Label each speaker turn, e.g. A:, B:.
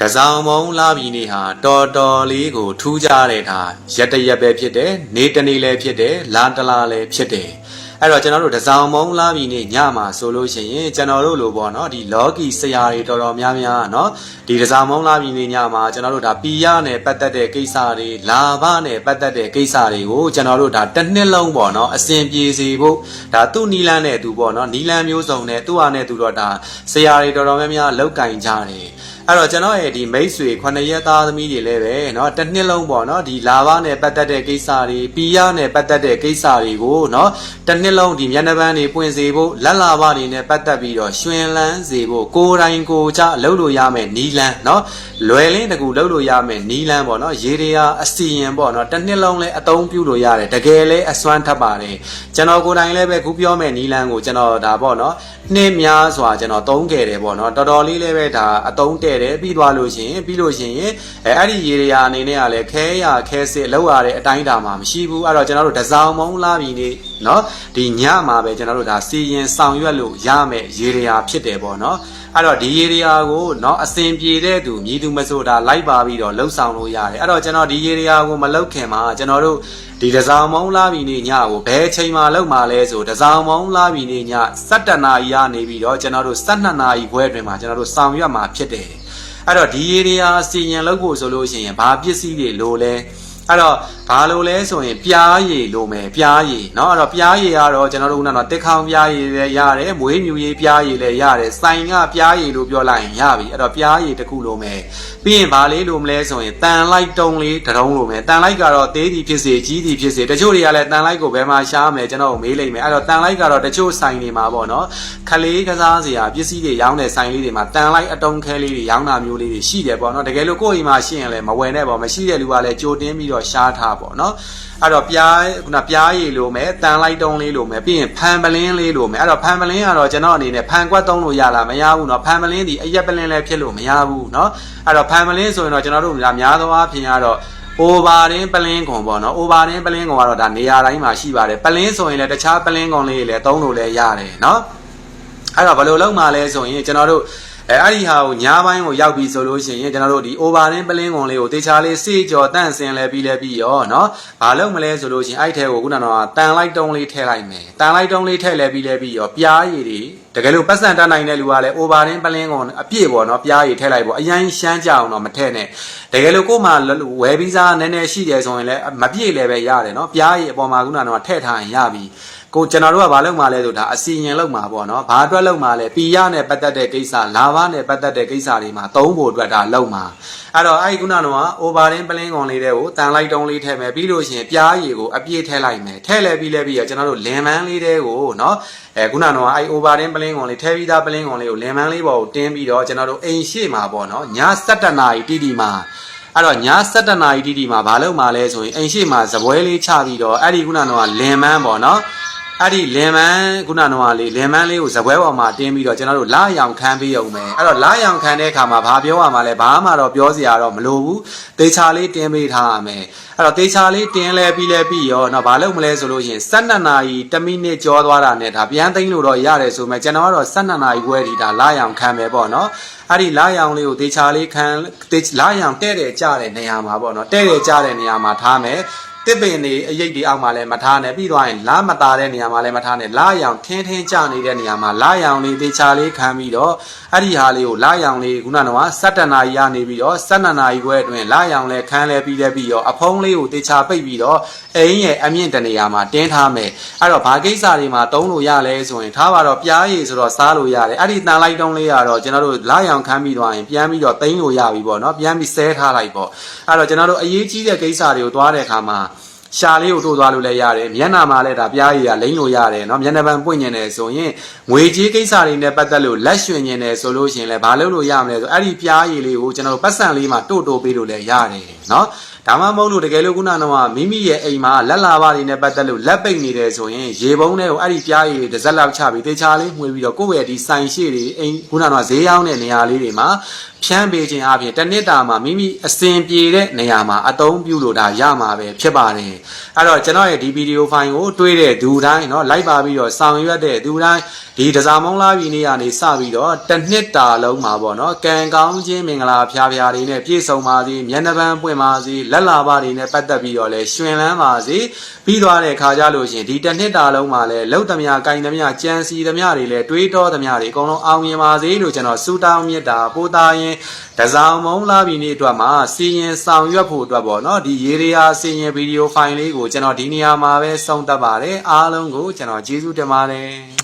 A: တဆောင်မုံလာပြီနေ့ဟာတော်တော်လေးကိုထူးခြားတဲ့ဟာရက်တရက်ပဲဖြစ်တယ်နေတနေ့လည်းဖြစ်တယ်လာတလားလည်းဖြစ်တယ်အဲ့တော့ကျွန်တော်တို့တဆောင်မုံလာပြီနေ့ညမှာဆိုလို့ရှိရင်ကျွန်တော်တို့လိုပေါ့နော်ဒီလော်ကီဆရာတွေတော်တော်များများနော်ဒီတဆောင်မုံလာပြီနေ့ညမှာကျွန်တော်တို့ဒါပီရနဲ့ပတ်သက်တဲ့ကိစ္စတွေလာဘနဲ့ပတ်သက်တဲ့ကိစ္စတွေကိုကျွန်တော်တို့ဒါတစ်နှစ်လုံးပေါ့နော်အစဉ်ပြေစီဖို့ဒါသူ့နီလန်းနဲ့သူပေါ့နော်နီလန်းမျိုးစုံနဲ့သူ့အားနဲ့သူတော့ဒါဆရာတွေတော်တော်များများလောက်ကင်ကြတယ် အဲ့တော့ကျွန်တော်ရဲ့ဒီမိတ်ဆွေခုနှစ်ရက်သားသမီးတွေလည်းပဲเนาะတစ်နှစ်လုံးပေါ့เนาะဒီလာဘနဲ့ပတ်သက်တဲ့ကိစ္စတွေပီရနဲ့ပတ်သက်တဲ့ကိစ္စတွေကိုเนาะတစ်နှစ်လုံးဒီမျက်နှာပန်းတွေပွင့်စေဖို့လက်လာဘတွေနဲ့ပတ်သက်ပြီးတော့ရွှင်လန်းစေဖို့ကိုယ်တိုင်ကိုယ်ကြလှုပ်လို့ရမယ်နီလန်းเนาะလွယ်လင်းတကူလှုပ်လို့ရမယ်နီလန်းပေါ့เนาะရေတွေဟာအစီရင်ပေါ့เนาะတစ်နှစ်လုံးလည်းအသုံးပြုလို့ရတယ်တကယ်လည်းအစွမ်းထပ်ပါတယ်ကျွန်တော်ကိုယ်တိုင်လည်းပဲခုပြောမဲ့နီလန်းကိုကျွန်တော်ဒါပေါ့เนาะနှစ်များစွာကျွန်တော်သုံးခဲ့တယ်ပေါ့เนาะတော်တော်လေးလည်းပဲဒါအသုံးတဲ့ ခဲ့တယ်ပြီးသွားလို့ရှိရင်ပြီးလို့ရှိရင်အဲအဲ့ဒီရေရရာအနေနဲ့ကလည်းခဲရခဲစစ်လောက်ရတဲ့အတိုင်းတာမှာမရှိဘူးအဲ့တော့ကျွန်တော်တို့တစောင်းမုံလာပြီနေနော်ဒီညမှာပဲကျွန်တော်တို့ဒါစီရင်ဆောင်ရွက်လို့ရမယ်ရေရရာဖြစ်တယ်ပေါ့နော်အဲ့တော့ဒီရေရရာကိုနော်အစဉ်ပြေတဲ့သူမြည်သူမဆိုတာလိုက်ပါပြီးတော့လှုပ်ဆောင်လို့ရတယ်အဲ့တော့ကျွန်တော်ဒီရေရရာကိုမလှုပ်ခင်မှာကျွန်တော်တို့ဒီတစောင်းမုံလာပြီနေညကိုဘယ်ချိန်မှာလှုပ်မှာလဲဆိုတစောင်းမုံလာပြီနေည7နာရီရနေပြီးတော့ကျွန်တော်တို့12နာရီခွဲတွင်မှာကျွန်တော်တို့ဆောင်ရွက်မှာဖြစ်တယ် အဲ့တော့ဒီရေဒီယာစီရင်လှုပ်ဖို့ဆိုလို့ရှိရင်ဘာပစ္စည်းတွေလိုလဲ အဲ့တော့ဘာလို့လဲဆိုရင်ပြားရည်လိုမယ်ပြားရည်เนาะအဲ့တော့ပြားရည်ကတော့ကျွန်တော်တို့ကတော့တက်ခေါင်ပြားရည်လည်းရတယ်မွေးမြူရည်ပြားရည်လည်းရတယ်စိုင်ကပြားရည်လို့ပြောလိုက်ရင်ရပြီအဲ့တော့ပြားရည်တစ်ခုလိုမယ်ပြီးရင်ဘာလေးလိုမလဲဆိုရင်တန်လိုက်တုံးလေးတစ်တုံးလိုမယ်တန်လိုက်ကတော့သေးသည်ဖြစ်စေကြီးသည်ဖြစ်စေတချို့တွေကလည်းတန်လိုက်ကိုဘယ်မှာရှားမယ်ကျွန်တော်မေးလိုက်မယ်အဲ့တော့တန်လိုက်ကတော့တချို့ဆိုင်တွေမှာပေါ့နော်ခလေးကစားစရာပစ္စည်းတွေရောင်းတဲ့ဆိုင်လေးတွေမှာတန်လိုက်အတုံးခဲလေးတွေရောင်းတာမျိုးလေးတွေရှိတယ်ပေါ့နော်တကယ်လို့ကိုယ့်အိမ်မှာရှိရင်လည်းမဝယ်နဲ့ပေါ့မရှိတဲ့လူကလည်းကြိုတင်းပြီးတော့ ရှားထားပေါ့နော်အဲ့တော့ပြားခုနပြားရည်လိုမယ်တန်လိုက်တုံးလေးလိုမယ်ပြီးရင်ဖန်ပလင်းလေးလိုမယ်အဲ့တော့ဖန်ပလင်းကတော့ကျွန်တော်အနေနဲ့ဖန်ကွက်သုံးလို့ရလားမရဘူးเนาะဖန်ပလင်းဒီအရက်ပလင်းလည်းဖြစ်လို့မရဘူးเนาะအဲ့တော့ဖန်ပလင်းဆိုရင်တော့ကျွန်တော်တို့များသောအားဖြင့်ကတော့ over ရင်ပလင်းကွန်ပေါ့နော် over ရင်ပလင်းကွန်ကတော့ဒါနေရာတိုင်းမှာရှိပါတယ်ပလင်းဆိုရင်လည်းတခြားပလင်းကွန်လေးတွေလည်းသုံးလို့လည်းရတယ်เนาะအဲ့တော့ဘယ်လိုလုပ်မှာလဲဆိုရင်ကျွန်တော်တို့ အဲအဲ့ဒီဟာကိုညားပိုင်းကိုရောက်ပြီဆိုလို့ရှိရင်ကျွန်တော်တို့ဒီ over ရင်ပလင်းကွန်လေးကိုတေချာလေးစေကြော်တန့်စင်လဲပြီးလဲပြီးရောเนาะဘာလုပ်မလဲဆိုလို့ရှိရင်အဲ့ထဲကိုခုနကတော့တန်လိုက်တုံးလေးထည့်လိုက်မယ်တန်လိုက်တုံးလေးထည့်လဲပြီးလဲပြီးရောပြားရည်တွေ တကယ်လို့ပတ်စံတတ်နိုင်တဲ့လူကလည်း overdin ပလင်းကုန်အပြည့်ပေါ့နော်ပြားရည်ထည့်လိုက်ပေါ့အရင်ရှမ်းကြအောင်တော့မထည့်နဲ့တကယ်လို့ကို့မှာဝယ်ပြီးစားနည်းနည်းရှိတယ်ဆိုရင်လည်းမပြည့်လည်းပဲရတယ်နော်ပြားရည်အပေါ်မှာခုနကတော့ထည့်ထားရင်ရပြီကိုကျွန်တော်တို့ကဘာလုပ်မှာလဲဆိုဒါအစီရင်လုပ်မှာပေါ့နော်ဘာအတွက်လုပ်မှာလဲပီရနဲ့ပတ်သက်တဲ့ကိစ္စလာဘနဲ့ပတ်သက်တဲ့ကိစ္စတွေမှာသုံးဖို့အတွက်ဒါလုပ်မှာအဲ့တော့အဲ့ဒီခုနကတော့ overdin ပလင်းကုန်လေးတွေကိုတန်လိုက်တုံးလေးထည့်မယ်ပြီးလို့ရှိရင်ပြားရည်ကိုအပြည့်ထည့်လိုက်မယ်ထည့်လဲပြီးလဲပြီးရကျွန်တော်တို့လင်မန်းလေးတွေကိုနော်အဲခုနကတော့အဲ့ overdin ပလင်းကုန်လေးထည့်ပြီးသားပလင်းကုန်လေးကိုလင်မန်းလေးပေါ်ကိုတင်းပြီးတော့ကျွန်တော်တို့အိမ်ရှိမှာပေါ့နော်ည7နာရီတိတိမှာအဲ့တော့ည7နာရီတိတိမှာဘာလုပ်မှာလဲဆိုရင်အိမ်ရှိမှာဇပွဲလေးချပြီးတော့အဲ့ဒီခုနကတော့လင်မန်းပေါ့နော် အဲ့ဒီလင်မန်းခုနကတော့လေလင်မန်းလေးကိုဇပွဲပေါ်မှာတင်းပြီးတော့ကျွန်တော်တို့လာရောင်ခန်းပေးအောင်မယ်အဲ့တော့လာရောင်ခန်းတဲ့အခါမှာဘာပြောရမှာလဲဘာမှတော့ပြောစရာတော့မလိုဘူးတေချာလေးတင်းပေးထားရမယ်အဲ့တော့တေချာလေးတင်းလဲပြီးလဲပြီးရောတော့ဘာလုပ်မလဲဆိုလို့ရှိရင်12နာရီ1မိနစ်ကြောသွားတာနဲ့ဒါပြန်သိမ်းလို့တော့ရတယ်ဆိုမဲ့ကျွန်တော်ကတော့12နာရီခွဲဒီဒါလာရောင်ခန်းပဲပေါ့နော်အဲ့ဒီလာရောင်လေးကိုတေချာလေးခန်းလာရောင်တဲ့တဲ့ကြတဲ့နေရာမှာပေါ့နော်တဲ့တဲ့ကြတဲ့နေရာမှာထားမယ် တစ်ပင်တွေအရိပ်တွေအောက်မှာလည်းမထားနဲ့ပြီးသွားရင်လာမတာတဲ့နေရာမှာလည်းမထားနဲ့လာရောင်ထင်းထင်းကျနေတဲ့နေရာမှာလာရောင်လေးတေချာလေးခံပြီးတော့အဲ့ဒီဟာလေးကိုလာရောင်လေးခုနကတော့7နာရီရနေပြီးတော့7နာရီခွဲအတွင်းလာရောင်လဲခန်းလဲပြီးလဲပြီးတော့အဖုံးလေးကိုတေချာပိတ်ပြီးတော့အိမ်ရဲ့အမြင့်တနေရာမှာတင်းထားမယ်အဲ့တော့ဘာကိစ္စတွေမှာတုံးလို့ရလဲဆိုရင်ထားပါတော့ပြားရည်ဆိုတော့စားလို့ရတယ်အဲ့ဒီတန်လိုက်တုံးလေးကတော့ကျွန်တော်တို့လာရောင်ခန်းပြီးသွားရင်ပြန်ပြီးတော့တိန်းလို့ရပြီပေါ့နော်ပြန်ပြီးဆဲထားလိုက်ပေါ့အဲ့တော့ကျွန်တော်တို့အရေးကြီးတဲ့ကိစ္စတွေကိုသွားတဲ့အခါမှာ ရှာလေးကိုတို့သွားလို့လည်းရတယ်မျက်နှာမှာလည်းဒါပြားရည်ကလိမ့်လို့ရတယ်เนาะမျက်နှာပံပွင့်နေတယ်ဆိုရင်ငွေကြေးကိစ္စတွေနဲ့ပတ်သက်လို့လက်ရွှင်နေတယ်ဆိုလို့ရှိရင်လည်းဘာလုပ်လို့ရမလဲဆိုအဲ့ဒီပြားရည်လေးကိုကျွန်တော်တို့ပတ်စံလေးမှာတို့တိုးပေးလို့လည်းရတယ်เนาะ ဒါမှမဟုတ်လို့တကယ်လို့ခုနကတော့မိမိရဲ့အိမ်မှာလက်လာပါတွေနဲ့ပတ်သက်လို့လက်ပိတ်နေတယ်ဆိုရင်ရေပုံးတွေကိုအဲ့ဒီပြားရည်တစ်စက်လောက်ချပြီးတေချာလေးမှွေပြီးတော့ကိုယ့်ရဲ့ဒီဆိုင်ရှိတွေအိမ်ခုနကတော့ဈေးရောက်တဲ့နေရာလေးတွေမှာဖြန်းပေးခြင်းအပြင်တစ်နှစ်တာမှာမိမိအစဉ်ပြေတဲ့နေရာမှာအသုံးပြုလို့ဒါရမှာပဲဖြစ်ပါတယ်အဲ့တော့ကျွန်တော်ရဲ့ဒီဗီဒီယိုဖိုင်ကိုတွေးတဲ့သူတိုင်းเนาะလိုက်ပါပြီးတော့ဆောင်ရွက်တဲ့သူတိုင်း ဒီတစားမုံလာပြီနေ့ကနေစပြီးတော့တစ်နှစ်တာလုံးမှာပေါ့နော်ကံကောင်းခြင်းမင်္ဂလာဖျားဖျားတွေနဲ့ပြည့်စုံပါစေမျက်နှာပန်းပွင့်ပါစေလက် က်လာပါတွေနဲ့ပတ်သက်ပြီးတော့လဲရှင်လန်းပါစေပြီးသွားတဲ့ခါကြလို့ရှရင်ဒီတစ်နှစ်တာလုံးမှာလဲလှုပ်သမျှကင်သမျှကြံစီသမျှတွေလဲတွေးတောသမျှတွေအကုန်လုံးအောင်မြင်ပါစေလို့ကျွန်တော်ဆုတောင်းမြတ်တာပို့သားရင်တစားမုံလာပြီနေ့အတွက်မှာစီရင်ဆောင်ရွက်ဖို့အတွက်ပေါ့နော်ဒီရေရီယာစီရင်ဗီဒီယိုဖိုင်လေးကိုကျွန်တော်ဒီနေရာမှာပဲဆုံးသက်ပါတယ်အားလုံးကိုကျွန်တော်ကျေးဇူးတင်ပါတယ်